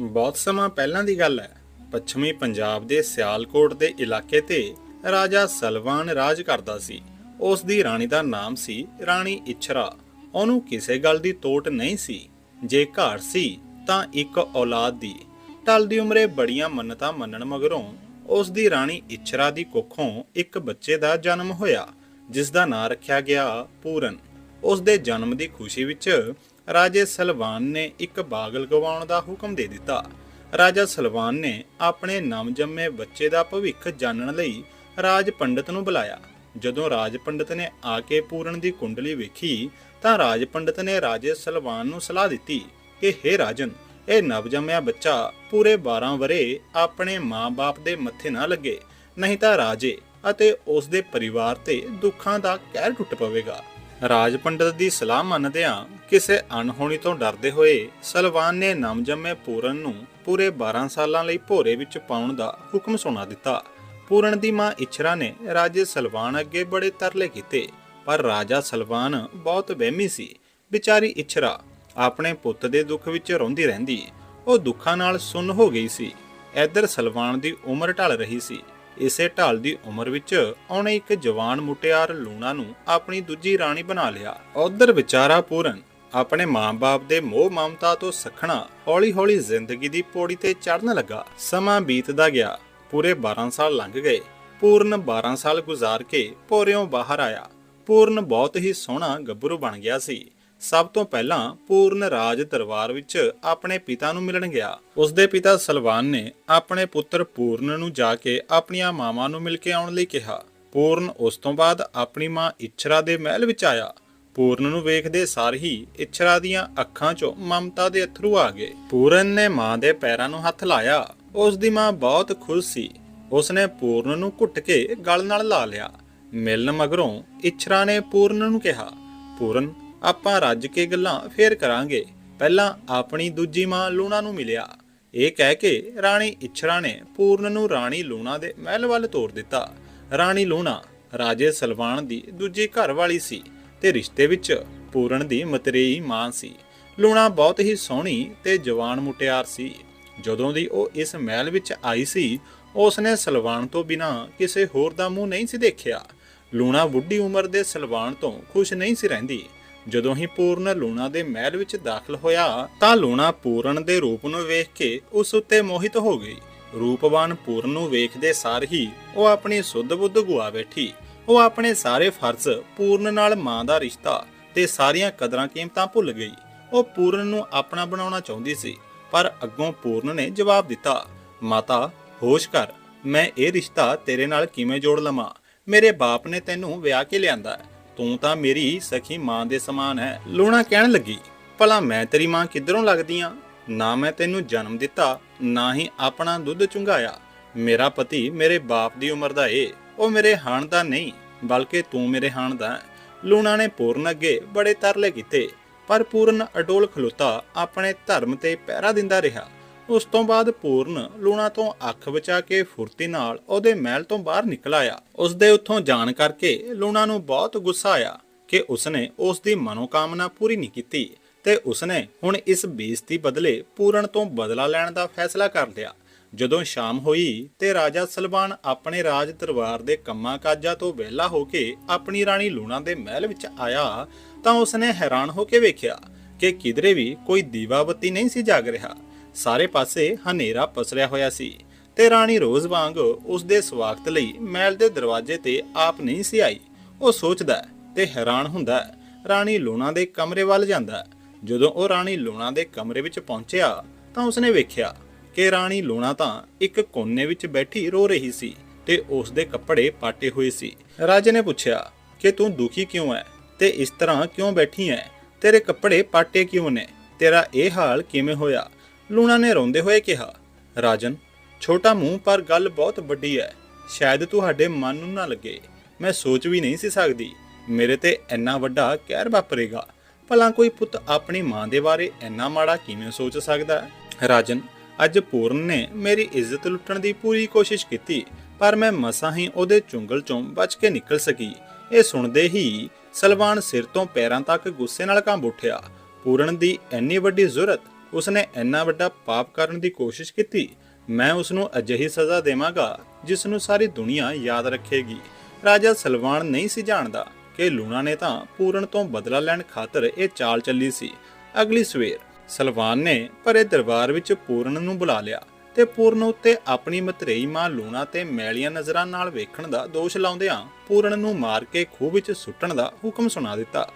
ਬਹੁਤ ਸਮਾਂ ਪਹਿਲਾਂ ਦੀ ਗੱਲ ਹੈ। ਪੱਛਮੀ ਪੰਜਾਬ ਦੇ ਸਿਆਲਕੋਟ ਦੇ ਇਲਾਕੇ ਤੇ ਰਾਜਾ ਸਲਵਾਨ ਰਾਜ ਕਰਦਾ ਸੀ। ਉਸ ਦੀ ਰਾਣੀ ਦਾ ਨਾਮ ਸੀ ਰਾਣੀ ਇਛਰਾ। ਉਹਨੂੰ ਕਿਸੇ ਗੱਲ ਦੀ ਤੋਟ ਨਹੀਂ ਸੀ। ਜੇ ਘਰ ਸੀ ਤਾਂ ਇੱਕ ਔਲਾਦ ਦੀ। ਟਲਦੀ ਉਮਰੇ ਬੜੀਆਂ ਮੰਨਤਾਂ ਮੰਨਣ ਮਗਰੋਂ ਉਸ ਦੀ ਰਾਣੀ ਇਛਰਾ ਦੀ ਕੁੱਖੋਂ ਇੱਕ ਬੱਚੇ ਦਾ ਜਨਮ ਹੋਇਆ, ਜਿਸ ਦਾ ਨਾਂ ਰੱਖਿਆ ਗਿਆ ਪੂਰਨ। ਉਸ ਦੇ ਜਨਮ ਦੀ ਖੁਸ਼ੀ ਵਿੱਚ ਰਾਜੇ ਸਲਵਾਨ ਨੇ ਇੱਕ ਬਾਗ ਲਗਵਾਉਣ ਦਾ ਹੁਕਮ ਦੇ ਦਿੱਤਾ। ਰਾਜਾ ਸਲਵਾਨ ਨੇ ਆਪਣੇ ਨਵਜੰਮੇ ਬੱਚੇ ਦਾ ਭਵਿੱਖ ਜਾਣਨ ਲਈ ਰਾਜ ਪੰਡਤ ਨੂੰ ਬੁਲਾਇਆ। ਜਦੋਂ ਰਾਜ ਪੰਡਤ ਨੇ ਆ ਕੇ ਪੂਰਨ ਦੀ ਕੁੰਡਲੀ ਵੇਖੀ, ਤਾਂ ਰਾਜ ਪੰਡਤ ਨੇ ਰਾਜੇ ਸਲਵਾਨ ਨੂੰ ਸਲਾਹ ਦਿੱਤੀ ਕਿ हे ਰਾਜਨ, ਇਹ ਨਵਜੰਮਿਆ ਬੱਚਾ ਪੂਰੇ 12 ਵਰੇ ਆਪਣੇ ਮਾਂ-ਬਾਪ ਦੇ ਮੱਥੇ ਨਾ ਲੱਗੇ, ਨਹੀਂ ਤਾਂ ਰਾਜੇ ਅਤੇ ਉਸ ਦੇ ਪਰਿਵਾਰ ਤੇ ਦੁੱਖਾਂ ਦਾ ਕਹਿਰ ਟੁੱਟ ਪਵੇਗਾ। ਰਾਜ ਪੰਡਤ ਦੀ ਸਲਾਹ ਮੰਨਦਿਆਂ ਕਿਸੇ ਅਣਹੋਣੀ ਤੋਂ ਡਰਦੇ ਹੋਏ ਸਲਵਾਨ ਨੇ ਨਵਜੰਮੇ ਪੂਰਨ ਨੂੰ ਪੂਰੇ 12 ਸਾਲਾਂ ਲਈ ਭੋਰੇ ਵਿੱਚ ਪਾਉਣ ਦਾ ਹੁਕਮ ਸੁਣਾ ਦਿੱਤਾ। ਪੂਰਨ ਦੀ ਮਾਂ ਇਛਰਾ ਨੇ ਰਾਜੇ ਸਲਵਾਨ ਅੱਗੇ ਬੜੇ ਤਰਲੇ ਕੀਤੇ, ਪਰ ਰਾਜਾ ਸਲਵਾਨ ਬਹੁਤ ਵਹਿਮੀ ਸੀ। ਵਿਚਾਰੀ ਇਛਰਾ ਆਪਣੇ ਪੁੱਤ ਦੇ ਦੁੱਖ ਵਿੱਚ ਰੋਂਦੀ ਰਹਿੰਦੀ, ਉਹ ਦੁੱਖਾਂ ਨਾਲ ਸੁੰਨ ਹੋ ਗਈ ਸੀ। ਇੱਧਰ ਸਲਵਾਨ ਦੀ ਉਮਰ ਢਲ ਰਹੀ ਸੀ। ਇਸੇ ਢਾਲ ਦੀ ਉਮਰ ਵਿੱਚ ਉਹਨੇ ਇੱਕ ਜਵਾਨ ਮੁਟਿਆਰ ਲੂਣਾ ਨੂੰ ਆਪਣੀ ਦੂਜੀ ਰਾਣੀ ਬਣਾ ਲਿਆ। ਉਧਰ ਵਿਚਾਰਾ ਪੂਰਨ ਆਪਣੇ ਮਾਂ-ਬਾਪ ਦੇ ਮੋਹ ਮਮਤਾ ਤੋਂ ਸਖਣਾ ਹੌਲੀ-ਹੌਲੀ ਜ਼ਿੰਦਗੀ ਦੀ ਪੌੜੀ ਤੇ ਚੜ੍ਹਨ ਲੱਗਾ। ਸਮਾਂ ਬੀਤਦਾ ਗਿਆ। ਪੂਰੇ 12 ਸਾਲ ਲੰਘ ਗਏ। ਪੂਰਨ 12 ਸਾਲ ਗੁਜ਼ਾਰ ਕੇ ਭੋਰਿਓਂ ਬਾਹਰ ਆਇਆ। ਪੂਰਨ ਬਹੁਤ ਹੀ ਸੋਹਣਾ ਗੱਭਰੂ ਬਣ ਗਿਆ ਸੀ। ਸਭ ਤੋਂ ਪਹਿਲਾਂ ਪੂਰਨ ਰਾਜ ਦਰਬਾਰ ਵਿੱਚ ਆਪਣੇ ਪਿਤਾ ਨੂੰ ਮਿਲਣ ਗਿਆ। ਉਸ ਦੇ ਪਿਤਾ ਸਲਵਾਨ ਨੇ ਆਪਣੇ ਪੁੱਤਰ ਪੂਰਨ ਨੂੰ ਜਾ ਕੇ ਆਪਣੀਆਂ ਮਾਵਾਂ ਨੂੰ ਮਿਲ ਕੇ ਆਉਣ ਲਈ ਕਿਹਾ। ਪੂਰਨ ਉਸ ਤੋਂ ਬਾਅਦ ਆਪਣੀ ਮਾਂ ਇਛਰਾ ਦੇ ਮਹਿਲ ਵਿੱਚ ਆਇਆ। ਪੂਰਨ ਨੂੰ ਵੇਖਦੇ ਸਾਰ ਹੀ ਇਛਰਾ ਦੀਆਂ ਅੱਖਾਂ 'ਚੋਂ ਮਮਤਾ ਦੇ ਅਥਰੂ ਆ ਗਏ। ਪੂਰਨ ਨੇ ਮਾਂ ਦੇ ਪੈਰਾਂ ਨੂੰ ਹੱਥ ਲਾਇਆ। ਉਸ ਦੀ ਮਾਂ ਬਹੁਤ ਖੁਸ਼ ਸੀ। ਉਸਨੇ ਪੂਰਨ ਨੂੰ ਘੁੱਟ ਕੇ ਗਲ ਨਾਲ ਲਾ ਲਿਆ। ਮਿਲਣ ਮਗਰੋਂ ਇਛਰਾ ਨੇ ਪੂਰਨ ਨੂੰ ਕਿਹਾ, ਪੂਰਨ ਆਪਾਂ ਰੱਜ ਕੇ ਗੱਲਾਂ ਫੇਰ ਕਰਾਂਗੇ। ਪਹਿਲਾਂ ਆਪਣੀ ਦੂਜੀ ਮਾਂ ਲੂਣਾ ਨੂੰ ਮਿਲਿਆ। ਇਹ ਕਹਿ ਕੇ ਰਾਣੀ ਇਛਰਾ ਨੇ ਪੂਰਨ ਨੂੰ ਰਾਣੀ ਲੂਣਾ ਦੇ ਮਹਿਲ ਵੱਲ ਤੋਰ ਦਿੱਤਾ। ਰਾਣੀ ਲੂਣਾ ਰਾਜੇ ਸਲਵਾਨ ਦੀ ਦੂਜੀ ਘਰ ਵਾਲੀ ਸੀ ਤੇ ਰਿਸ਼ਤੇ ਵਿੱਚ ਪੂਰਨ ਦੀ ਮਤਰੇਈ ਮਾਂ ਸੀ। ਲੂਣਾ ਬਹੁਤ ਹੀ ਸੋਹਣੀ ਤੇ ਜਵਾਨ ਮੁਟਿਆਰ ਸੀ। ਜਦੋਂ ਦੀ ਉਹ ਇਸ ਮਹਿਲ ਵਿੱਚ ਆਈ ਸੀ ਉਸ ਨੇ ਸਲਵਾਨ ਤੋਂ ਬਿਨਾਂ ਕਿਸੇ ਹੋਰ ਦਾ ਮੂੰਹ ਨਹੀਂ ਸੀ ਦੇਖਿਆ। ਲੂਣਾ ਬੁੱਢੀ ਉਮਰ ਦੇ ਸਲਵਾਨ ਤੋਂ ਖੁਸ਼ ਨਹੀਂ ਸੀ ਰਹਿੰਦੀ। ਜਦੋਂ ਹੀ ਪੂਰਨ ਲੂਣਾ ਦੇ ਮਹਿਲ ਵਿੱਚ ਦਾਖਲ ਹੋਇਆ, ਤਾਂ ਲੂਣਾ ਪੂਰਨ ਦੇ ਰੂਪ ਨੂੰ ਵੇਖ ਕੇ ਉਸ ਉੱਤੇ ਮੋਹਿਤ ਹੋ ਗਈ। ਰੂਪਵਾਨ ਪੂਰਨ ਨੂੰ ਵੇਖਦੇ ਸਾਰ ਹੀ ਉਹ ਆਪਣੀ ਸੁੱਧ ਬੁੱਧ ਗੁਆ ਬੈਠੀ। ਉਹ ਆਪਣੇ ਸਾਰੇ ਫਰਜ਼ ਪੂਰਨ ਨਾਲ ਮਾਂ ਦਾ ਰਿਸ਼ਤਾ ਤੇ ਸਾਰੀਆਂ ਕਦਰਾਂ ਕੀਮਤਾਂ ਭੁੱਲ ਗਈ। ਉਹ ਪੂਰਨ ਨੂੰ ਆਪਣਾ ਬਣਾਉਣਾ ਚਾਹੁੰਦੀ ਸੀ, ਪਰ ਅੱਗੋਂ ਪੂਰਨ ਨੇ ਜਵਾਬ ਦਿੱਤਾ, ਮਾਤਾ, ਹੋਸ਼ ਕਰ। ਮੈਂ ਇਹ ਰਿਸ਼ਤਾ ਤੇਰੇ ਨਾਲ ਕਿਵੇਂ ਜੋੜ ਲਵਾਂ? ਮੇਰੇ ਬਾਪ ਨੇ ਤੈਨੂੰ ਵਿਆਹ ਕੇ ਲਿਆਂਦਾ ਹੈ। ਤੂੰ ਤਾਂ ਮੇਰੀ ਸਖੀ ਮਾਂ ਦੇ ਸਮਾਨ ਹੈ। ਲੂਣਾ ਕਹਿਣ ਲੱਗੀ, ਭਲਾ ਮੈਂ ਤੇਰੀ ਮਾਂ ਕਿੱਧਰੋਂ ਲੱਗਦੀ ਆ ਨਾ ਮੈਂ ਤੈਨੂੰ ਜਨਮ ਦਿੱਤਾ, ਨਾ ਹੀ ਆਪਣਾ ਦੁੱਧ ਚੁੰਘਾਇਆ। ਮੇਰਾ ਪਤੀ ਮੇਰੇ ਬਾਪ ਦੀ ਉਮਰ ਦਾ ਏ, ਉਹ ਮੇਰੇ ਹਾਣ ਦਾ ਨਹੀਂ, ਬਲਕਿ ਤੂੰ ਮੇਰੇ ਹਾਣ ਦਾ ਲੂਣਾ ਨੇ ਪੂਰਨ ਅੱਗੇ ਬੜੇ ਤਰਲੇ ਕੀਤੇ, ਪਰ ਪੂਰਨ ਅਡੋਲ ਖਲੋਤਾ ਆਪਣੇ ਧਰਮ ਤੇ ਪਹਿਰਾ ਦਿੰਦਾ ਰਿਹਾ। ਉਸ ਤੋਂ ਬਾਅਦ ਪੂਰਨ ਲੂਣਾ ਤੋਂ ਅੱਖ ਬਚਾ ਕੇ ਫੁਰਤੀ ਨਾਲ ਉਹਦੇ ਮਹਿਲ ਤੋਂ ਬਾਹਰ ਨਿਕਲ ਆਇਆ। ਉਸ ਦੇ ਉੱਥੋਂ ਜਾਣ ਕਰਕੇ ਲੂਣਾ ਨੂੰ ਬਹੁਤ ਗੁੱਸਾ ਆਇਆ ਕਿ ਉਸਨੇ ਉਸ ਦੀ ਮਨੋਕਾਮਨਾ ਪੂਰੀ ਨਹੀਂ ਕੀਤੀ ਤੇ ਉਸਨੇ ਹੁਣ ਇਸ ਬੇਇੱਜ਼ਤੀ ਬਦਲੇ ਪੂਰਨ ਤੋਂ ਬਦਲਾ ਲੈਣ ਦਾ ਫੈਸਲਾ ਕਰ ਲਿਆ। ਜਦੋਂ ਸ਼ਾਮ ਹੋਈ ਤੇ ਰਾਜਾ ਸਲਵਾਨ ਆਪਣੇ ਰਾਜ ਦਰਬਾਰ ਦੇ ਕੰਮਾਂ ਕਾਜਾਂ ਤੋਂ ਵਿਹਲਾ ਹੋ ਕੇ ਆਪਣੀ ਰਾਣੀ ਲੂਣਾ ਦੇ ਮਹਿਲ ਵਿੱਚ ਆਇਆ ਤਾਂ ਉਸਨੇ ਹੈਰਾਨ ਹੋ ਕੇ ਵੇਖਿਆ ਕਿ ਕਿਧਰੇ ਵੀ ਕੋਈ ਦੀਵਾ ਬੱਤੀ ਨਹੀਂ ਸੀ ਜਾਗ ਰਿਹਾ। ਸਾਰੇ ਪਾਸੇ ਹਨੇਰਾ ਪਸਰਿਆ ਹੋਇਆ ਸੀ ਤੇ ਰਾਣੀ ਰੋਜ਼ ਵਾਂਗ ਉਸ ਦੇ ਸਵਾਗਤ ਲਈ ਮਹਿਲ ਦੇ ਦਰਵਾਜ਼ੇ ਤੇ ਆਪ ਨਹੀਂ ਸੀ ਆਈ। ਉਹ ਸੋਚਦਾ ਤੇ ਹੈਰਾਨ ਹੁੰਦਾ ਹੈ। ਰਾਣੀ ਲੂਣਾ ਦੇ ਕਮਰੇ ਵੱਲ ਜਾਂਦਾ ਜਦੋਂ ਉਹ ਰਾਣੀ ਲੂਣਾ ਦੇ ਕਮਰੇ ਵਿੱਚ ਪਹੁੰਚਿਆ ਤਾਂ ਉਸਨੇ ਵੇਖਿਆ ਕਿ ਰਾਣੀ ਲੂਣਾ ਤਾਂ ਇੱਕ ਕੋਨੇ ਵਿੱਚ ਬੈਠੀ ਰੋ ਰਹੀ ਸੀ ਤੇ ਉਸ ਦੇ ਕੱਪੜੇ ਪਾਟੇ ਹੋਏ ਸੀ। ਰਾਜੇ ਨੇ ਪੁੱਛਿਆ, ਕਿ ਤੂੰ ਦੁਖੀ ਕਿਉਂ ਹੈ ਤੇ ਇਸ ਤਰ੍ਹਾਂ ਕਿਉਂ ਬੈਠੀ ਹੈ? ਤੇਰੇ ਕੱਪੜੇ ਪਾਟੇ ਕਿਉਂ ਨੇ? ਤੇਰਾ ਇਹ ਹਾਲ ਕਿਵੇਂ ਹੋਇਆ? ਲੂਣਾ ਨੇ ਰੋਂਦੇ ਹੋਏ ਕਿਹਾ, ਰਾਜਨ, ਛੋਟਾ ਮੂੰਹ ਪਰ ਗੱਲ ਬਹੁਤ ਵੱਡੀ ਹੈ ਸ਼ਾਇਦ ਤੁਹਾਡੇ ਮਨ ਨੂੰ ਨਾ ਲੱਗੇ। ਮੈਂ ਸੋਚ ਵੀ ਨਹੀਂ ਸੀ ਸਕਦੀ। ਮੇਰੇ ਤੇ ਇੰਨਾ ਵੱਡਾ ਕਹਿਰ ਵਾਪਰੇਗਾ। ਭਲਾ ਕੋਈ ਪੁੱਤ ਆਪਣੀ ਮਾਂ ਦੇ ਬਾਰੇ ਇੰਨਾ ਮਾੜਾ ਕਿਵੇਂ ਸੋਚ ਸਕਦਾ ਰਾਜਨ, ਅੱਜ ਪੂਰਨ ਨੇ ਮੇਰੀ ਇੱਜ਼ਤ ਲੁੱਟਣ ਦੀ ਪੂਰੀ ਕੋਸ਼ਿਸ਼ ਕੀਤੀ, ਪਰ ਮੈਂ ਮਸਾਂ ਹੀ ਉਹਦੇ ਚੁੰਗਲ ਚੋਂ ਬਚ ਕੇ ਨਿਕਲ ਸਕੀ। ਇਹ ਸੁਣਦੇ ਹੀ ਸਲਵਾਨ ਸਿਰ ਤੋਂ ਪੈਰਾਂ ਤੱਕ ਗੁੱਸੇ ਨਾਲ ਕੰਬ ਉੱਠਿਆ। ਪੂਰਨ ਦੀ ਇੰਨੀ ਵੱਡੀ ਜ਼ੁਰਤ ਉਸਨੇ ਇੰਨਾ ਵੱਡਾ ਪਾਪ ਕਰਨ ਦੀ ਕੋਸ਼ਿਸ਼ ਕੀਤੀ, ਮੈਂ ਉਸ ਨੂੰ ਅਜਿਹੀ ਸਜ਼ਾ ਦੇਵਾਂਗਾ, ਜਿਸ ਨੂੰ ਸਾਰੀ ਦੁਨੀਆ ਯਾਦ ਰੱਖੇਗੀ। ਰਾਜਾ ਸਲਵਾਨ ਨਹੀਂ ਸੀ ਜਾਣਦਾ ਕਿ ਲੂਣਾ ਨੇ ਤਾਂ ਪੂਰਨ ਤੋਂ ਬਦਲਾ ਲੈਣ ਖਾਤਰ ਇਹ ਚਾਲ ਚੱਲੀ ਸੀ। ਅਗਲੀ ਸਵੇਰ ਸਲਵਾਨ ਨੇ ਭਰੇ ਦਰਬਾਰ ਵਿੱਚ ਪੂਰਨ ਨੂੰ ਬੁਲਾ ਲਿਆ ਤੇ ਪੂਰਨ ਉੱਤੇ ਆਪਣੀ ਮਤਰੇਈ ਮਾਂ ਲੂਣਾ ਤੇ ਮੈਲੀਆਂ ਨਜ਼ਰਾਂ ਨਾਲ ਵੇਖਣ ਦਾ ਦੋਸ਼ ਲਾਉਂਦਿਆਂ ਪੂਰਨ ਨੂੰ ਮਾਰ ਕੇ ਖੂਹ ਵਿੱਚ ਸੁੱਟਣ ਦਾ ਹੁਕਮ ਸੁਣਾ ਦਿੱਤਾ।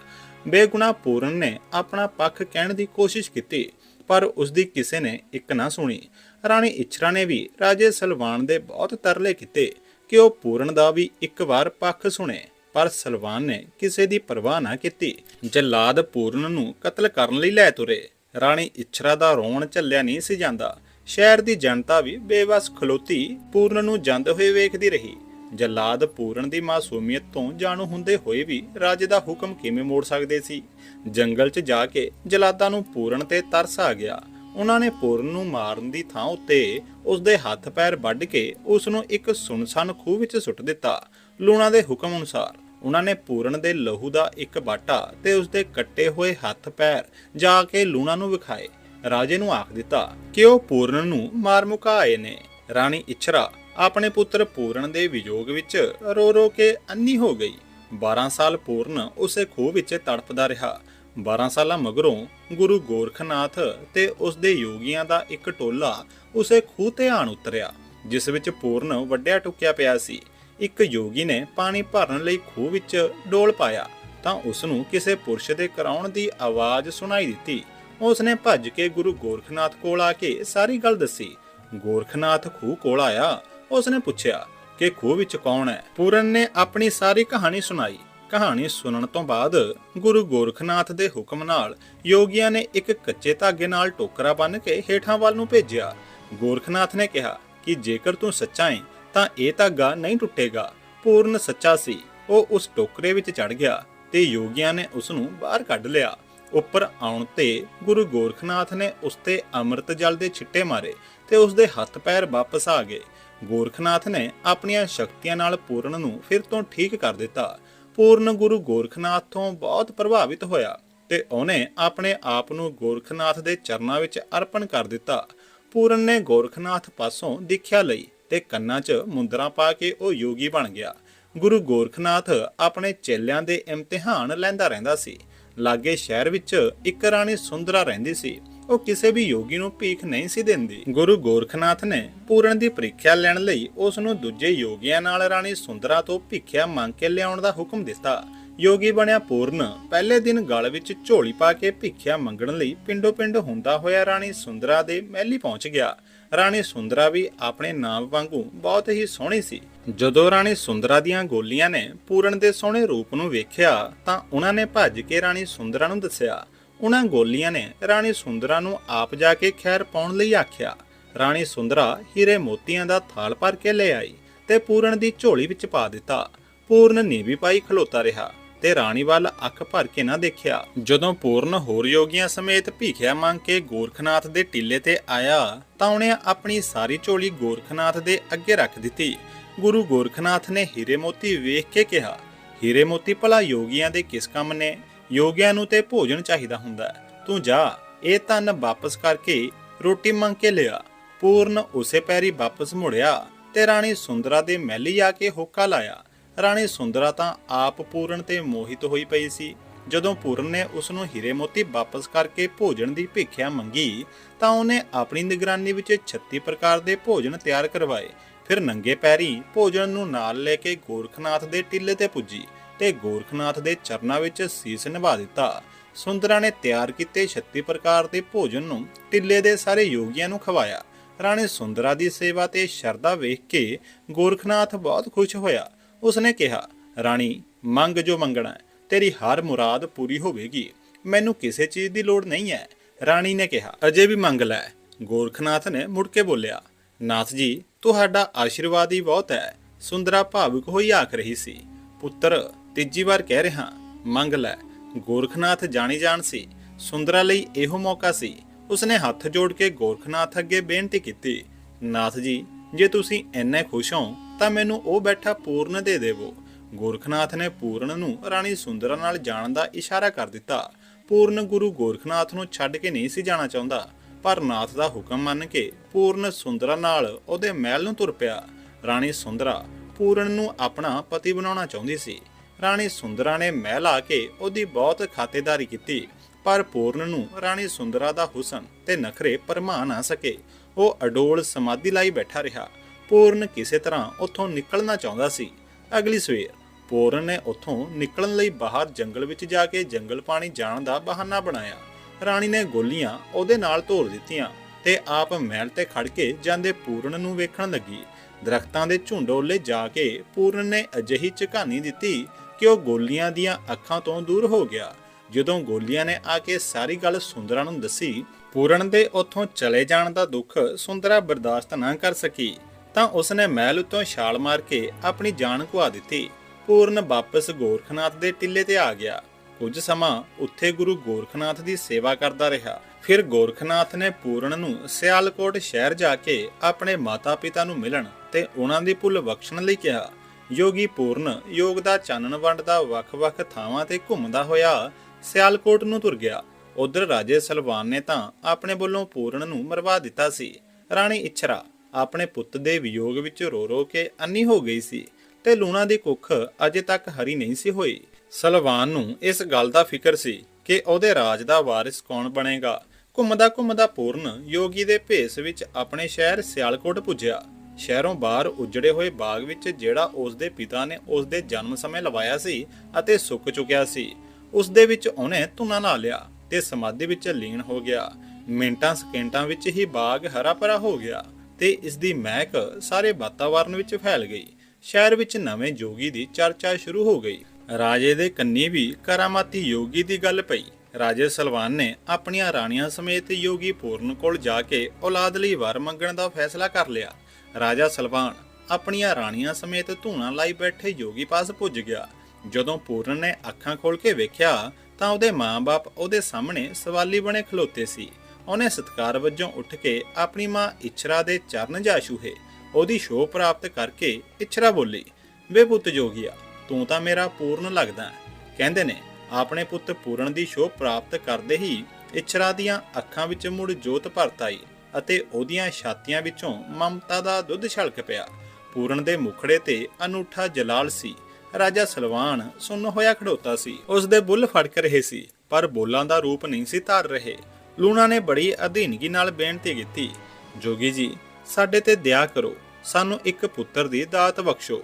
ਬੇਗੁਨਾਹ ਪੂਰਨ ਨੇ ਆਪਣਾ ਪੱਖ ਕਹਿਣ ਦੀ ਕੋਸ਼ਿਸ਼ ਕੀਤੀ ਪਰ ਉਸ ਦੀ ਕਿਸੇ ਨੇ ਇੱਕ ਨਾ ਸੁਣੀ। ਰਾਣੀ ਇਛਰਾ ਨੇ ਵੀ ਰਾਜੇ ਸਲਵਾਨ ਦੇ ਬਹੁਤ ਤਰਲੇ ਕੀਤੇ ਕਿ ਉਹ ਪੂਰਨ ਦਾ ਵੀ ਇੱਕ ਵਾਰ ਪੱਖ ਸੁਣੇ, ਪਰ ਸਲਵਾਨ ਨੇ ਕਿਸੇ ਦੀ ਪਰਵਾਹ ਨਾ ਕੀਤੀ। ਜਲਾਦ ਪੂਰਨ ਨੂੰ ਕਤਲ ਕਰਨ ਲਈ ਲੈ ਤੁਰੇ। ਰਾਣੀ ਇਛਰਾ ਦਾ ਰੋਣ ਝੱਲਿਆ ਨਹੀਂ ਸੀ ਜਾਂਦਾ। ਸ਼ਹਿਰ ਦੀ ਜਨਤਾ ਵੀ ਬੇਵਸ ਖਲੋਤੀ ਪੂਰਨ ਨੂੰ ਜਾਂਦੇ ਹੋਏ ਵੇਖਦੀ ਰਹੀ। ਜਲਾਦ ਪੂਰਨ ਦੀ ਮਾਸੂਮੀਅਤ ਤੋਂ ਜਾਣੂ ਹੁੰਦੇ ਹੋਏ ਵੀ ਰਾਜੇ ਦਾ ਹੁਕਮ ਕਿਵੇਂ ਮੋੜ ਸਕਦੇ ਸੀ? ਜੰਗਲ 'ਚ ਜਾ ਕੇ ਜਲਾਦਾਂ ਨੂੰ ਪੂਰਨ ਤੇ ਤਰਸ ਆ ਗਿਆ। ਉਹਨਾਂ ਨੇ ਪੂਰਨ ਨੂੰ ਮਾਰਨ ਦੀ ਥਾਂ ਉੱਤੇ ਉਸ ਦੇ ਹੱਥ ਪੈਰ ਵੱਢ ਕੇ ਉਸ ਨੂੰ ਇੱਕ ਸੁਨਸਾਨ ਖੂਹ ਵਿੱਚ ਸੁੱਟ ਦਿੱਤਾ। ਲੂਣਾ ਦੇ ਹੁਕਮ ਅਨੁਸਾਰ ਉਹਨਾਂ ਨੇ ਪੂਰਨ ਦੇ ਲਹੂ ਦਾ ਇੱਕ ਬਾਟਾ ਤੇ ਉਸ ਦੇ ਕੱਟੇ ਹੋਏ ਹੱਥ ਪੈਰ ਜਾ ਕੇ ਲੂਣਾ ਨੂੰ ਵਿਖਾਏ। ਰਾਜੇ ਨੂੰ ਆਖ ਦਿੱਤਾ ਕਿ ਉਹ ਪੂਰਨ ਨੂੰ ਮਾਰ ਮੁਕਾਏ ਨੇ। ਰਾਣੀ ਇਛਰਾ ਆਪਣੇ ਪੁੱਤਰ ਪੂਰਨ ਦੇ ਵਿਯੋਗ ਵਿੱਚ ਰੋ ਰੋ ਕੇ ਅੰਨੀ ਹੋ ਗਈ। 12 ਸਾਲ ਪੂਰਨ ਉਸੇ ਖੂਹ ਵਿੱਚ ਤੜਪਦਾ ਰਿਹਾ। 12 ਸਾਲਾਂ ਮਗਰੋਂ ਗੁਰੂ ਗੋਰਖਨਾਥ ਤੇ ਉਸ ਦੇ ਯੋਗੀਆਂ ਦਾ ਇੱਕ ਟੋਲਾ ਉਸੇ ਖੂਹ ਤੇ ਆਣ ਉਤਰਿਆ, ਜਿਸ ਵਿੱਚ ਪੂਰਨ ਵੱਡਿਆ ਟੁੱਕਿਆ ਪਿਆ ਸੀ। ਇੱਕ ਯੋਗੀ ਨੇ ਪਾਣੀ ਭਰਨ ਲਈ ਖੂਹ ਵਿੱਚ ਡੋਲ ਪਾਇਆ, ਤਾਂ ਉਸ ਨੂੰ ਕਿਸੇ ਪੁਰਸ਼ ਦੇ ਕਰਾਉਣ ਦੀ ਆਵਾਜ਼ ਸੁਣਾਈ ਦਿੱਤੀ। ਉਸ ਨੇ ਭੱਜ ਕੇ ਗੁਰੂ ਗੋਰਖਨਾਥ ਕੋਲ ਆ ਕੇ ਸਾਰੀ ਗੱਲ ਦੱਸੀ। ਗੋਰਖਨਾਥ ਖੂਹ ਕੋਲ ਆਇਆ ਉਸ ਨੇ ਪੁੱਛਿਆ ਕਿ ਖੂਹ ਵਿੱਚ ਕੌਣ ਹੈ? ਪੂਰਨ ਨੇ ਆਪਣੀ ਸਾਰੀ ਕਹਾਣੀ ਸੁਣਾਈ। ਕਹਾਣੀ ਸੁਣਨ ਤੋਂ ਬਾਅਦ ਗੁਰੂ ਗੋਰਖਨਾਥ ਦੇ ਹੁਕਮ ਨਾਲ ਯੋਗੀਆਂ ਨੇ ਇੱਕ ਕੱਚੇ ਧਾਗੇ ਨਾਲ ਟੋਕਰਾ ਬੰਨ੍ਹ ਕੇ ਹੇਠਾਂ ਵੱਲ ਨੂੰ ਭੇਜਿਆ। ਗੋਰਖਨਾਥ ਨੇ ਕਿਹਾ ਕਿ ਜੇਕਰ ਤੂੰ ਸੱਚਾ ਹੈ ਤਾਂ ਇਹ ਧਾਗਾ ਨਹੀਂ ਟੁੱਟੇਗਾ। ਪੂਰਨ ਸੱਚਾ ਸੀ। ਉਹ ਉਸ ਟੋਕਰੇ ਵਿੱਚ ਚੜ ਗਿਆ ਤੇ ਯੋਗੀਆਂ ਨੇ ਉਸ ਨੂੰ ਬਾਹਰ ਕੱਢ ਲਿਆ। ਉੱਪਰ ਆਉਣ ਤੇ ਗੁਰੂ ਗੋਰਖਨਾਥ ਨੇ ਉਸ ਤੇ ਅੰਮ੍ਰਿਤ ਜਲ ਦੇ ਛਿੱਟੇ ਮਾਰੇ ਤੇ ਉਸ ਦੇ ਹੱਥ ਪੈਰ ਵਾਪਸ ਆ ਗਏ। ਗੋਰਖਨਾਥ ਨੇ ਆਪਣੀਆਂ ਸ਼ਕਤੀਆਂ ਨਾਲ ਪੂਰਨ ਨੂੰ ਫਿਰ ਤੋਂ ਠੀਕ ਕਰ ਦਿੱਤਾ। ਪੂਰਨ ਗੁਰੂ ਗੋਰਖਨਾਥ ਤੋਂ ਬਹੁਤ ਪ੍ਰਭਾਵਿਤ ਹੋਇਆ ਤੇ ਉਹਨੇ ਆਪਣੇ ਆਪ ਨੂੰ ਗੋਰਖਨਾਥ ਦੇ ਚਰਨਾਂ ਵਿੱਚ ਅਰਪਣ ਕਰ ਦਿੱਤਾ। ਪੂਰਨ ਨੇ ਗੋਰਖਨਾਥ ਪਾਸੋਂ ਦੀਖਿਆ ਲਈ ਤੇ ਕੰਨਾਂ 'ਚ ਮੁੰਦਰਾਂ ਪਾ ਕੇ ਉਹ ਯੋਗੀ ਬਣ ਗਿਆ। ਗੁਰੂ ਗੋਰਖਨਾਥ ਆਪਣੇ ਚੇਲਿਆਂ ਦੇ ਇਮਤਿਹਾਨ ਲੈਂਦਾ ਰਹਿੰਦਾ ਸੀ। ਲਾਗੇ ਸ਼ਹਿਰ ਵਿੱਚ ਇੱਕ ਰਾਣੀ ਸੁੰਦਰਾ ਰਹਿੰਦੀ ਸੀ। ਉਹ ਕਿਸੇ ਵੀ ਯੋਗੀ ਨੂੰ ਭੀਖ ਨਹੀਂ ਸੀ ਦਿੰਦੀ। ਗੁਰੂ ਗੋਰਖਨਾਥ ਨੇ ਪੂਰਨ ਦੀ ਪ੍ਰੀਖਿਆ ਲੈਣ ਲਈ ਉਸ ਨੂੰ ਦੂਜੇ ਯੋਗੀਆਂ ਨਾਲ ਰਾਣੀ ਸੁੰਦਰਾ ਤੋਂ ਭੀਖਿਆ ਮੰਗ ਕੇ ਲਿਆਉਣ ਦਾ ਹੁਕਮ ਦਿੱਤਾ। ਯੋਗੀ ਬਣਿਆ ਪੂਰਨ। ਪਹਿਲੇ ਦਿਨ ਗਲ ਵਿੱਚ ਝੋਲੀ ਪਾ ਕੇ ਭਿੱਖਿਆ ਮੰਗਣ ਲਈ ਪਿੰਡੋ ਪਿੰਡ ਹੁੰਦਾ ਹੋਇਆ ਰਾਣੀ ਸੁੰਦਰਾ ਦੇ ਮਹਿਲੀ ਪਹੁੰਚ ਗਿਆ। ਰਾਣੀ ਸੁੰਦਰਾ ਵੀ ਆਪਣੇ ਨਾਮ ਵਾਂਗੂ ਬਹੁਤ ਹੀ ਸੋਹਣੀ ਸੀ। ਜਦੋਂ ਰਾਣੀ ਸੁੰਦਰਾ ਦੀਆਂ ਗੋਲੀਆਂ ਨੇ ਪੂਰਨ ਦੇ ਸੋਹਣੇ ਰੂਪ ਨੂੰ ਵੇਖਿਆ ਤਾਂ ਉਹਨਾਂ ਨੇ ਭੱਜ ਕੇ ਰਾਣੀ ਸੁੰਦਰਾ ਨੂੰ ਦੱਸਿਆ ਉਹਨਾਂ ਗੋਲੀਆਂ ਨੇ ਰਾਣੀ ਸੁੰਦਰਾ ਨੂੰ ਆਪ ਜਾ ਕੇ ਖੈਰ ਪਾਉਣ ਲਈ ਆਖਿਆ। ਰਾਣੀ ਸੁੰਦਰਾ ਹੀਰੇ ਮੋਤੀਆਂ ਦਾ ਥਾਲ ਭਰ ਕੇ ਲੈ ਆਈ ਤੇ ਪੂਰਨ ਦੀ ਝੋਲੀ ਵਿੱਚ ਪਾ ਦਿੱਤਾ। ਪੂਰਨ ਨੀਵੀਂ ਪਾਈ ਖਲੋਤਾ ਰਿਹਾ ਤੇ ਰਾਣੀ ਵੱਲ ਅੱਖ ਭਰ ਕੇ ਨਾ ਦੇਖਿਆ। ਜਦੋਂ ਪੂਰਨ ਹੋਰ ਯੋਗੀਆਂ ਸਮੇਤ ਭੀਖਿਆ ਮੰਗ ਕੇ ਗੋਰਖਨਾਥ ਦੇ ਟਿੱਲੇ ਤੇ ਆਇਆ ਤਾਂ ਉਹਨੇ ਆਪਣੀ ਸਾਰੀ ਝੋਲੀ ਗੋਰਖਨਾਥ ਦੇ ਅੱਗੇ ਰੱਖ ਦਿੱਤੀ। ਗੁਰੂ ਗੋਰਖਨਾਥ ਨੇ ਹੀਰੇ ਮੋਤੀ ਵੇਖ ਕੇ ਕਿਹਾ, ਹੀਰੇ ਮੋਤੀ ਭਲਾ ਯੋਗੀਆਂ ਦੇ ਕਿਸ ਕੰਮ ਨੇ? ਯੋਗਿਆਂ ਨੂੰ ਤੇ ਭੋਜਨ ਚਾਹੀਦਾ ਹੁੰਦਾ ਤੂੰ ਜਾ, ਇਹ ਧਨ ਵਾਪਸ ਕਰਕੇ ਰੋਟੀ ਮੰਗ ਕੇ ਲਿਆ। ਪੂਰਨ ਉਸੇ ਪੈਰੀ ਵਾਪਸ ਮੁੜਿਆ ਤੇ ਰਾਣੀ ਸੁੰਦਰਾ ਦੇ ਮਹਿਲੀ ਆ ਕੇ ਹੋਕਾ ਲਾਇਆ। ਰਾਣੀ ਸੁੰਦਰਾ ਤਾਂ ਆਪ ਪੂਰਨ ਤੇ ਮੋਹਿਤ ਹੋਈ ਪਈ ਸੀ। ਜਦੋਂ ਪੂਰਨ ਨੇ ਉਸ ਨੂੰ ਹੀਰੇ ਮੋਤੀ ਵਾਪਸ ਕਰਕੇ ਭੋਜਨ ਦੀ ਭਿੱਖਿਆ ਮੰਗੀ, ਤਾਂ ਉਹਨੇ ਆਪਣੀ ਨਿਗਰਾਨੀ ਵਿੱਚ 36 ਪ੍ਰਕਾਰ ਦੇ ਭੋਜਨ ਤਿਆਰ ਕਰਵਾਏ। ਫਿਰ ਨੰਗੇ ਪੈਰੀ ਭੋਜਨ ਨੂੰ ਨਾਲ ਲੈ ਕੇ ਗੋਰਖਨਾਥ ਦੇ ਟਿੱਲੇ ਤੇ ਪੁੱਜੀ। ਤੇ ਗੋਰਖਨਾਥ ਦੇ ਚਰਨਾਂ ਵਿੱਚ ਸੀਸ ਨਿਭਾ ਦਿੱਤਾ। ਸੁੰਦਰਾ ਨੇ ਤਿਆਰ ਕੀਤੇ 36 ਪ੍ਰਕਾਰ ਦੇ ਭੋਜਨ ਨੂੰ ਟਿੱਲੇ ਦੇ ਸਾਰੇ ਯੋਗੀਆਂ ਨੂੰ ਖਵਾਇਆ। ਰਾਣੀ ਸੁੰਦਰਾ ਦੀ ਸੇਵਾ ਤੇ ਸ਼ਰਧਾ ਵੇਖ ਕੇ ਗੋਰਖਨਾਥ ਬਹੁਤ ਖੁਸ਼ ਹੋਇਆ। ਉਸਨੇ ਕਿਹਾ, ਰਾਣੀ, ਮੰਗ ਜੋ ਮੰਗਣਾ ਹੈ, ਤੇਰੀ ਹਰ ਮੁਰਾਦ ਪੂਰੀ ਹੋਵੇਗੀ। ਮੈਨੂੰ ਕਿਸੇ ਚੀਜ਼ ਦੀ ਲੋੜ ਨਹੀਂ ਹੈ। ਰਾਣੀ ਨੇ ਕਿਹਾ, ਅਜੇ ਵੀ ਮੰਗ ਲੈ। ਗੋਰਖਨਾਥ ਨੇ ਮੁੜ ਕੇ ਬੋਲਿਆ, ਨਾਥ ਜੀ, ਤੁਹਾਡਾ ਆਸ਼ੀਰਵਾਦ ਹੀ ਬਹੁਤ ਹੈ। ਸੁੰਦਰਾ ਭਾਵੁਕ ਹੋਈ ਆਖ ਰਹੀ ਸੀ, ਪੁੱਤਰ ਤੀਜੀ ਵਾਰ ਕਹਿ ਰਿਹਾ, ਮੰਗ ਲੈ, ਗੋਰਖਨਾਥ ਜਾਣੀ ਜਾਣ ਸੀ, ਸੁੰਦਰਾ ਲਈ ਇਹੋ ਮੌਕਾ ਸੀ। ਉਸਨੇ ਹੱਥ ਜੋੜ ਕੇ ਗੋਰਖਨਾਥ ਅੱਗੇ ਬੇਨਤੀ ਕੀਤੀ, ਨਾਥ ਜੀ, ਜੇ ਤੁਸੀਂ ਇੰਨੇ ਖੁਸ਼ ਹੋ, ਤਾਂ ਮੈਨੂੰ ਉਹ ਬੈਠਾ ਪੂਰਨ ਦੇ ਦੇਵੋ। ਗੋਰਖਨਾਥ ਨੇ ਪੂਰਨ ਨੂੰ ਰਾਣੀ ਸੁੰਦਰਾ ਨਾਲ ਜਾਣ ਦਾ ਇਸ਼ਾਰਾ ਕਰ ਦਿੱਤਾ। ਪੂਰਨ ਗੁਰੂ ਗੋਰਖਨਾਥ ਨੂੰ ਛੱਡ ਕੇ ਨਹੀਂ ਸੀ ਜਾਣਾ ਚਾਹੁੰਦਾ, ਪਰ ਨਾਥ ਦਾ ਹੁਕਮ ਮੰਨ ਕੇ ਪੂਰਨ ਸੁੰਦਰਾ ਨਾਲ ਉਹਦੇ ਮਹਿਲ ਨੂੰ ਤੁਰ ਪਿਆ। ਰਾਣੀ ਸੁੰਦਰਾ ਪੂਰਨ ਨੂੰ ਆਪਣਾ ਪਤੀ ਬਣਾਉਣਾ ਚਾਹੁੰਦੀ ਸੀ। ਰਾਣੀ ਸੁੰਦਰਾ ਨੇ ਮਹਿਲ ਆ ਕੇ ਉਹਦੀ ਬਹੁਤ ਖਾਤੇਦਾਰੀ ਕੀਤੀ, ਪਰ ਪੂਰਨ ਨੂੰ ਰਾਣੀ ਸੁੰਦਰਾ ਦਾ ਹੁਸਨ ਤੇ ਨਖਰੇ ਪਰਮਾ ਨਾ ਸਕੇ। ਉਹ ਅਡੋਲ ਸਮਾਧੀ ਲਈ ਬੈਠਾ ਰਿਹਾ। ਪੂਰਨ ਕਿਸੇ ਤਰ੍ਹਾਂ ਉੱਥੋਂ ਨਿਕਲਣਾ ਚਾਹੁੰਦਾ ਸੀ। ਅਗਲੀ ਸਵੇਰ, ਪੂਰਨ ਨੇ ਉੱਥੋਂ ਨਿਕਲਣ ਲਈ ਬਾਹਰ ਜੰਗਲ ਵਿੱਚ ਜਾ ਕੇ ਜੰਗਲ ਪਾਣੀ ਜਾਣ ਦਾ ਬਹਾਨਾ ਬਣਾਇਆ। ਰਾਣੀ ਨੇ ਗੋਲੀਆਂ ਉਹਦੇ ਨਾਲ ਧੋਲ ਦਿੱਤੀਆਂ ਤੇ ਆਪ ਮਹਿਲ ਤੇ ਖੜ ਕੇ ਜਾਂਦੇ ਪੂਰਨ ਨੂੰ ਵੇਖਣ ਲੱਗੀ। ਦਰਖਤਾਂ ਦੇ ਝੁੰਡ ਓਲੇ ਜਾ ਕੇ ਪੂਰਨ ਨੇ ਅਜਿਹੀ ਝਕਾਨੀ ਦਿੱਤੀ ਕਿ ਉਹ ਗੋਲੀਆਂ ਦੀਆਂ ਅੱਖਾਂ ਤੋਂ ਦੂਰ ਹੋ ਗਿਆ? ਜਦੋਂ ਗੋਲੀਆਂ ਨੇ ਆ ਕੇ ਸਾਰੀ ਗੱਲ ਸੁੰਦਰਾ ਨੂੰ ਦੱਸੀ, ਪੂਰਨ ਦੇ ਉੱਥੋਂ ਚਲੇ ਜਾਣ ਦਾ ਦੁੱਖ ਸੁੰਦਰਾ ਬਰਦਾਸ਼ਤ ਨਾ ਕਰ ਸਕੀ, ਤਾਂ ਉਸਨੇ ਮਹਿਲ ਉੱਤੋਂ ਛਾਲ ਮਾਰ ਕੇ ਆਪਣੀ ਜਾਨ ਗਵਾ ਦਿੱਤੀ। ਪੂਰਨ ਵਾਪਸ ਗੋਰਖਨਾਥ ਦੇ ਟਿੱਲੇ ਤੇ ਆ ਗਿਆ। ਕੁਝ ਸਮਾਂ ਉੱਥੇ ਗੁਰੂ ਗੋਰਖਨਾਥ ਦੀ ਸੇਵਾ ਕਰਦਾ ਰਿਹਾ। ਫਿਰ ਗੋਰਖਨਾਥ ਨੇ ਪੂਰਨ ਨੂੰ ਸਿਆਲਕੋਟ ਸ਼ਹਿਰ ਜਾ ਕੇ ਆਪਣੇ ਮਾਤਾ-ਪਿਤਾ ਨੂੰ ਮਿਲਣ ਤੇ ਉਹਨਾਂ ਦੀ ਭੁੱਲ ਬਖਸ਼ਣ ਲਈ ਕਿਹਾ। ਯੋਗੀ ਪੂਰਨ ਯੋਗ ਦਾ ਚਾਨਣ ਵੰਡਦਾ ਵੱਖ-ਵੱਖ ਥਾਵਾਂ ਤੇ ਘੁੰਮਦਾ ਹੋਇਆ ਸਿਆਲਕੋਟ ਨੂੰ ਤੁਰ ਗਿਆ। ਉਧਰ ਰਾਜੇ ਸਲਵਾਨ ਨੇ ਤਾਂ ਆਪਣੇ ਵੱਲੋਂ ਪੂਰਨ ਨੂੰ ਮਰਵਾ ਦਿੱਤਾ ਸੀ। ਰਾਣੀ ਇਛਰਾ ਆਪਣੇ ਪੁੱਤ ਦੇ ਵਿਯੋਗ ਵਿੱਚ ਰੋ ਰੋ ਕੇ ਅੰਨੀ ਹੋ ਗਈ ਸੀ ਤੇ ਲੂਣਾ ਦੀ ਕੁੱਖ ਅਜੇ ਤੱਕ ਹਰੀ ਨਹੀਂ ਸੀ ਹੋਈ। ਸਲਵਾਨ ਨੂੰ ਇਸ ਗੱਲ ਦਾ ਫਿਕਰ ਸੀ ਕਿ ਉਹਦੇ ਰਾਜ ਦਾ ਵਾਰਿਸ ਕੌਣ ਬਣੇਗਾ। ਘੁੰਮਦਾ ਘੁੰਮਦਾ ਪੂਰਨ ਯੋਗੀ ਦੇ ਭੇਸ ਵਿੱਚ ਆਪਣੇ ਸ਼ਹਿਰ ਸਿਆਲਕੋਟ ਪੁੱਜਿਆ। ਸ਼ਹਿਰੋਂ ਬਾਹਰ ਉਜੜੇ ਹੋਏ ਬਾਗ ਵਿੱਚ ਜਿਹੜਾ ਉਸ ਦੇ ਪਿਤਾ ਨੇ ਉਸ ਦੇ ਜਨਮ ਸਮੇਂ ਲਵਾਇਆ ਸੀ ਅਤੇ ਸੁੱਕ ਚੁੱਕਿਆ ਸੀ। ਉਸ ਦੇ ਵਿੱਚ ਉਹਨੇ ਧੁਨਾ ਲਾ ਲਿਆ ਤੇ ਸਮਾਧੀ ਵਿੱਚ ਲੀਨ ਹੋ ਗਿਆ। ਮਿੰਟਾਂ ਸਕਿੰਟਾਂ ਵਿੱਚ ਹੀ ਬਾਗ ਹਰਾ ਭਰਾ ਹੋ ਗਿਆ ਤੇ ਇਸ ਦੀ ਮਹਿਕ ਸਾਰੇ ਵਾਤਾਵਰਣ ਵਿੱਚ ਫੈਲ ਗਈ। ਸ਼ਹਿਰ ਵਿੱਚ ਨਵੇਂ ਜੋਗੀ ਦੀ ਚਰਚਾ ਸ਼ੁਰੂ ਹੋ ਗਈ। ਰਾਜੇ ਦੇ ਕੰਨੀ ਵੀ ਕਰਾਮਾਤੀ ਯੋਗੀ ਦੀ ਗੱਲ ਪਈ। ਰਾਜੇ ਸਲਵਾਨ ਨੇ ਆਪਣੀਆਂ ਰਾਣੀਆਂ ਸਮੇਤ ਯੋਗੀ ਪੂਰਨ ਕੋਲ ਜਾ ਕੇ ਔਲਾਦ ਲਈ ਵਰ ਮੰਗਣ ਦਾ ਫੈਸਲਾ ਕਰ ਲਿਆ। ਰਾਜਾ ਸਲਵਾਨ ਆਪਣੀਆਂ ਰਾਣੀਆਂ ਸਮੇਤ ਧੂਣਾ ਲਾਈ ਬੈਠੇ ਯੋਗੀ ਪਾਸ ਪੁੱਜ ਗਿਆ। ਜਦੋਂ ਪੂਰਨ ਨੇ ਅੱਖਾਂ ਖੋਲ ਕੇ ਵੇਖਿਆ ਤਾਂ ਉਹਦੇ ਮਾਂ-ਬਾਪ ਉਹਦੇ ਸਾਹਮਣੇ ਸਵਾਲੀ ਬਣੇ ਖਲੋਤੇ ਸੀ। ਉਹਨੇ ਸਤਕਾਰ ਵਜੋਂ ਉੱਠ ਕੇ ਆਪਣੀ ਮਾਂ ਇਛਰਾ ਦੇ ਚਰਨ ਜਾ ਛੂਹੇ। ਉਹਦੀ ਸ਼ੋਭ ਪ੍ਰਾਪਤ ਕਰਕੇ ਇਛਰਾ ਬੋਲੀ, ਵੇ ਪੁੱਤ ਜੋਗੀਆ, ਤੂੰ ਤਾਂ ਮੇਰਾ ਪੂਰਨ ਲੱਗਦਾ ਕਹਿੰਦੇ ਨੇ, ਆਪਣੇ ਪੁੱਤ ਪੂਰਨ ਦੀ ਸ਼ੋਭ ਪ੍ਰਾਪਤ ਕਰਦੇ ਹੀ ਇਛਰਾ ਦੀਆਂ ਅੱਖਾਂ ਵਿੱਚ ਮੁੜ ਜੋਤ ਭਰਤ ਆਈ। ਅਤੇ ਉਹਦੀਆਂ ਛਾਤੀਆਂ ਵਿੱਚੋਂ ਮਮਤਾ ਦਾ ਦੁੱਧ ਛਲਕ ਪਿਆ। ਪੂਰਨ ਦੇ ਮੁਖੜੇ ਤੇ ਅਨੂਠਾ ਜਲਾਲ ਸੀ। ਰਾਜਾ ਸਲਵਾਨ ਸੁੰਨ ਹੋਇਆ ਖੜੋਤਾ ਸੀ। ਉਸ ਦੇ ਬੁੱਲ ਫੜਕ ਰਹੇ ਸੀ, ਪਰ ਬੋਲਾਂ ਦਾ ਰੂਪ ਨਹੀਂ ਸੀ ਧਾਰ ਰਹੇ। ਲੂਣਾ ਨੇ ਬੜੀ ਅਧੀਨਗੀ ਨਾਲ ਬੇਨਤੀ ਕੀਤੀ, ਜੋਗੀ ਜੀ, ਸਾਡੇ ਤੇ ਦਇਆ ਕਰੋ। ਸਾਨੂੰ ਇੱਕ ਪੁੱਤਰ ਦੀ ਦਾਤ ਬਖਸ਼ੋ।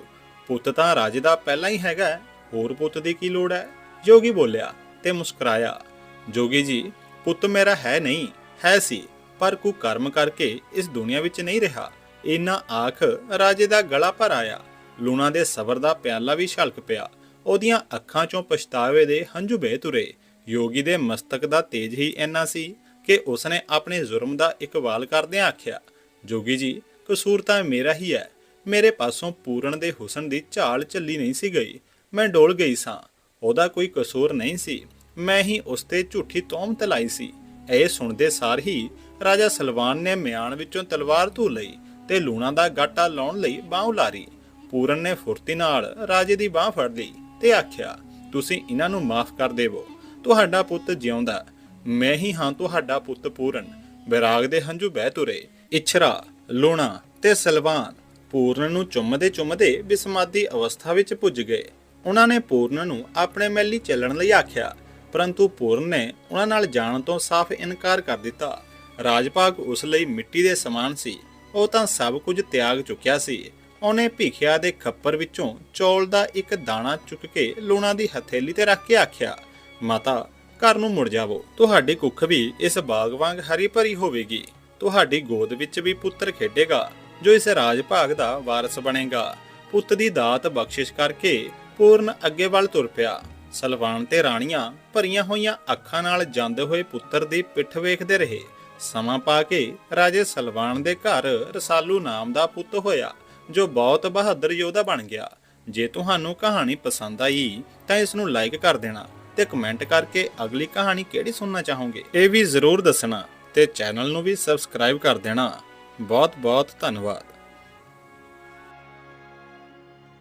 ਪੁੱਤ ਤਾਂ ਰਾਜੇ ਦਾ ਪਹਿਲਾਂ ਹੀ ਹੈਗਾ ਹੋਰ ਪੁੱਤ ਦੀ ਕੀ ਲੋੜ ਹੈ? ਜੋਗੀ ਬੋਲਿਆ ਤੇ ਮੁਸਕਰਾਇਆ, ਜੋਗੀ ਜੀ, ਪੁੱਤ ਮੇਰਾ ਹੈ ਨਹੀਂ, ਹੈ ਸੀ। ਪਰ ਕੋ ਕਰਮ ਕਰਕੇ ਇਸ ਦੁਨੀਆ ਵਿੱਚ ਨਹੀਂ ਰਿਹਾ। ਇਨਾ ਆਖ ਰਾਜੇ ਦਾ ਗਲਾ ਭਰ ਆਇਆ। ਲੂਣਾ ਦੇ ਸਬਰ ਦਾ ਪਿਆਲਾ ਵੀ ਛਲਕ ਪਿਆ। ਉਹਦੀਆਂ ਅੱਖਾਂ ਚੋਂ ਪਛਤਾਵੇ ਦੇ ਹੰਝੂ ਬਹਿ ਤੁਰੇ। ਯੋਗੀ ਦੇ ਮਸਤਕ ਦਾ ਤੇਜ ਹੀ ਇੰਨਾ ਸੀ ਕਿ ਉਸਨੇ ਆਪਣੇ ਜ਼ੁਰਮ ਦਾ ਇਕਵਾਲ ਕਰਦਿਆਂ ਆਖਿਆ, ਜੋਗੀ ਜੀ, ਕਸੂਰ ਤਾਂ ਮੇਰਾ ਹੀ ਹੈ। ਮੇਰੇ ਪਾਸੋਂ ਪੂਰਨ ਦੇ ਹੁਸਨ ਦੀ ਝਾਲ ਚੱਲੀ ਨਹੀਂ ਸੀ ਗਈ। ਮੈਂ ਡੋਲ ਗਈ ਸਾਂ। ਉਹਦਾ ਕੋਈ ਕਸੂਰ ਨਹੀਂ ਸੀ। ਮੈਂ ਹੀ ਉਸ ਤੇ ਝੂਠੀ ਤੌਮਤ ਲਾਈ ਸੀ। ਇਹ ਸੁਣਦੇ ਸਾਰ ਹੀ ਰਾਜਾ ਸਲਵਾਨ ਨੇ ਮਿਆਨ ਵਿੱਚੋਂ ਤਲਵਾਰ ਧੂ ਲਈ ਤੇ ਲੂਣਾ ਦਾ ਗਾਟਾ ਲਾਉਣ ਲਈ ਬਾਹ ਉਲਾਰੀ। ਪੂਰਨ ਨੇ ਫੁਰਤੀ ਨਾਲ ਰਾਜੇ ਦੀ ਬਾਹ ਫੜ ਲਈ ਤੇ ਆਖਿਆ, ਤੁਸੀਂ ਇਹਨਾਂ ਨੂੰ ਮਾਫ ਕਰ ਦੇਵੋ। ਤੁਹਾਡਾ ਪੁੱਤ ਜਿਉਂਦਾ। ਮੈਂ ਹੀ ਹਾਂ ਤੁਹਾਡਾ ਪੁੱਤ ਪੂਰਨ। ਵਿਰਾਗ ਦੇ ਹੰਝੂ ਬਹਿ ਤੁਰੇ। ਇਛਰਾ, ਲੂਣਾ ਤੇ ਸਲਵਾਨ ਪੂਰਨ ਨੂੰ ਚੁੰਮਦੇ ਚੁੰਮਦੇ ਬਿਸਮਾਦੀ ਅਵਸਥਾ ਵਿੱਚ ਪੁੱਜ ਗਏ। ਉਹਨਾਂ ਨੇ ਪੂਰਨ ਨੂੰ ਆਪਣੇ ਮਹਿਲੀ ਚੱਲਣ ਲਈ ਆਖਿਆ ਪਰੰਤੂ ਪੂਰਨ ਨੇ ਉਹਨਾਂ ਨਾਲ ਜਾਣ ਤੋਂ ਸਾਫ਼ ਇਨਕਾਰ ਕਰ ਦਿੱਤਾ। ਰਾਜਪਾਗ ਉਸ ਲਈ ਮਿੱਟੀ ਦੇ ਸਮਾਨ ਸੀ। ਉਹ ਤਾਂ ਸਭ ਕੁਝ ਤਿਆਗ ਚੁੱਕਿਆ ਸੀ। ਉਹਨੇ ਭਿਖਿਆ ਦੇ ਖੱਪਰ ਵਿੱਚੋਂ ਚੌਲ ਦਾ ਇੱਕ ਦਾਣਾ ਚੁੱਕ ਕੇ ਲੂਣਾ ਦੀ ਹਥੇਲੀ ਤੇ ਰੱਖ ਕੇ ਆਖਿਆ, ਮਾਤਾ, ਘਰ ਨੂੰ ਮੁੜ ਜਾਵੋ। ਤੁਹਾਡੀ ਕੁੱਖ ਵੀ ਇਸ ਬਾਗ ਵਾਂਗ ਹਰੀ ਭਰੀ ਹੋਵੇਗੀ। ਤੁਹਾਡੀ ਗੋਦ ਵਿੱਚ ਵੀ ਪੁੱਤਰ ਖੇਡੇਗਾ, ਜੋ ਇਸ ਰਾਜ ਭਾਗ ਦਾ ਵਾਰਸ ਬਣੇਗਾ। ਪੁੱਤ ਦੀ ਦਾਤ ਬਖਸ਼ਿਸ਼ ਕਰਕੇ ਪੂਰਨ ਅੱਗੇ ਵੱਲ ਤੁਰ ਪਿਆ। ਸਲਵਾਨ ਤੇ ਰਾਣੀਆਂ ਭਰੀਆਂ ਹੋਈਆਂ ਅੱਖਾਂ ਨਾਲ ਜਾਂਦੇ ਹੋਏ ਪੁੱਤਰ ਦੀ ਪਿੱਠ ਵੇਖਦੇ ਰਹੇ। ਸਮਾਂ ਪਾ ਕੇ ਰਾਜੇ ਸਲਵਾਨ ਦੇ ਘਰ ਰਸਾਲੂ ਨਾਮ ਦਾ ਪੁੱਤ ਹੋਇਆ, ਜੋ ਬਹੁਤ ਬਹਾਦਰ ਯੋਧਾ ਬਣ ਗਿਆ। ਜੇ ਤੁਹਾਨੂੰ ਕਹਾਣੀ ਪਸੰਦ ਆਈ, ਤਾਂ ਇਸ ਨੂੰ ਲਾਈਕ ਕਰ ਦੇਣਾ ਤੇ ਕਮੈਂਟ ਕਰਕੇ ਅਗਲੀ ਕਹਾਣੀ ਕਿਹੜੀ ਸੁਣਨਾ ਚਾਹੋਗੇ, ਇਹ ਵੀ ਜ਼ਰੂਰ ਦੱਸਣਾ ਤੇ ਚੈਨਲ ਨੂੰ ਵੀ ਸਬਸਕ੍ਰਾਈਬ ਕਰ ਦੇਣਾ। ਬਹੁਤ ਬਹੁਤ ਧੰਨਵਾਦ।